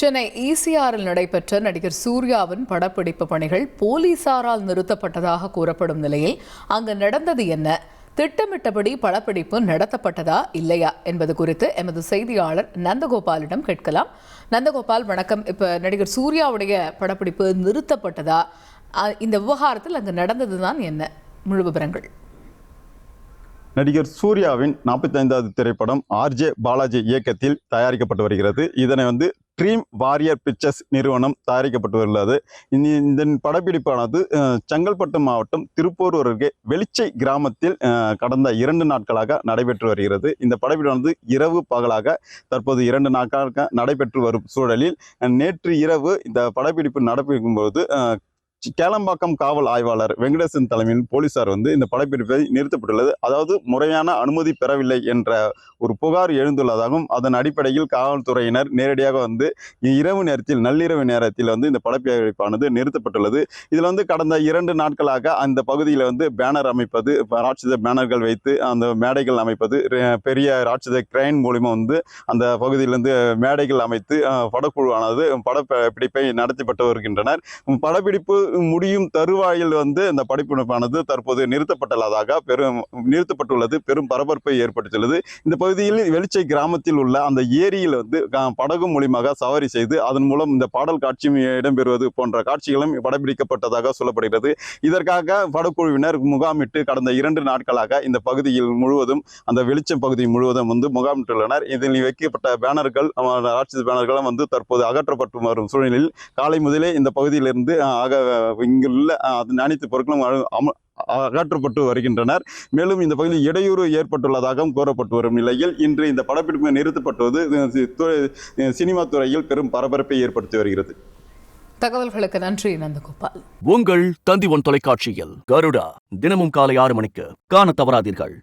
சென்னை ஈசிஆரில் நடைபெற்ற நடிகர் சூர்யாவின் படப்பிடிப்பு பணிகள் போலீசாரால் நிறுத்தப்பட்டதாக கூறப்படும் நிலையில் அங்கு நடந்தது என்ன? திட்டமிட்டபடி படப்பிடிப்பு நடத்தப்பட்டதா இல்லையா என்பது குறித்து எமது செய்தியாளர் நந்தகோபாலிடம் கேட்கலாம். நந்தகோபால் வணக்கம். இப்போ நடிகர் சூர்யாவுடைய படப்பிடிப்பு நிறுத்தப்பட்டதா? இந்த விவகாரத்தில் அங்கு நடந்ததுதான் என்ன? முழு விவரங்கள். நடிகர் சூர்யாவின் நாற்பத்தைந்தாவது திரைப்படம் ஆர்ஜே பாலாஜி இயக்கத்தில் தயாரிக்கப்பட்டு வருகிறது. இதனை வந்து ட்ரீம் வாரியர் பிக்சர்ஸ் நிறுவனம் தயாரிக்கப்பட்டு வருகிறது இந்த படப்பிடிப்பானது செங்கல்பட்டு மாவட்டம் திருப்பூர் அருகே வெளிச்சை கிராமத்தில் கடந்த இரண்டு நாட்களாக நடைபெற்று வருகிறது. இந்த படப்பிடிப்பானது இரவு பகலாக தற்போது இரண்டு நாட்களாக நடைபெற்று வரும் சூழலில் நேற்று இரவு இந்த படப்பிடிப்பு நடப்பிக்கும் போது கேளம்பாக்கம் காவல் ஆய்வாளர் வெங்கடேசன் தலைமையில் போலீசார் வந்து இந்த படப்பிடிப்பை நிறுத்தப்பட்டுள்ளது. அதாவது முறையான அனுமதி பெறவில்லை என்ற ஒரு புகார் எழுந்துள்ளதாகவும் அதன் அடிப்படையில் காவல்துறையினர் நேரடியாக வந்து இரவு நேரத்தில் நள்ளிரவு நேரத்தில் வந்து இந்த படப்பிடிப்பானது நிறுத்தப்பட்டுள்ளது. இதில் வந்து கடந்த இரண்டு நாட்களாக அந்த பகுதியில் வந்து பேனர் அமைப்பது ராட்சத பேனர்கள் வைத்து அந்த மேடைகள் அமைப்பது பெரிய ராட்சத கிரைன் மூலிமா வந்து அந்த பகுதியிலிருந்து மேடைகள் அமைத்து படக்குழுவானது படப்பிடிப்பை நடத்தப்பட்டு வருகின்றனர். படப்பிடிப்பு முடியும் தருவாயில் வந்து இந்த படப்பிடிப்பானது தற்போது நிறுத்தப்பட்டுள்ளதாக பெரும் நிறுத்தப்பட்டுள்ளது. பெரும் பரபரப்பை ஏற்படுத்தியுள்ளது. இந்த பகுதியில் வெளிச்சை கிராமத்தில் உள்ள அந்த ஏரியில் வந்து படகு மூலியமாக சவாரி செய்து அதன் மூலம் இந்த பாடல் காட்சியும் இடம்பெறுவது போன்ற காட்சிகளும் படப்பிடிக்கப்பட்டதாக சொல்லப்படுகிறது. இதற்காக படக்குழுவினர் முகாமிட்டு கடந்த இரண்டு நாட்களாக இந்த பகுதியில் முழுவதும் அந்த வெளிச்சம் பகுதி முழுவதும் வந்து முகாமிட்டுள்ளனர். இதில் வைக்கப்பட்ட பேனர்கள் அஹ், ராட்சத பேனர்களும் வந்து தற்போது அகற்றப்பட்டு வரும் சூழ்நிலையில் காலை முதலே இந்த பகுதியிலிருந்து அக இங்குள்ள அனைத்து பொருட்களும் அகற்றப்பட்டு வருகின்றனர். மேலும் இந்த பகுதியில் இடையூறு ஏற்பட்டுள்ளதாகவும் கூறப்பட்டு வரும் நிலையில் இன்று இந்த படப்பிடிப்பு நிறுத்தப்பட்டுவது சினிமா துறையில் பெரும் பரபரப்பை ஏற்படுத்தி வருகிறது. தகவல்களுக்கு நன்றி நந்தகோபால். உங்கள் தந்தி ஒன் தொலைக்காட்சியில் கருடா தினமும் காலை ஆறு மணிக்கு காண தவறாதீர்கள்.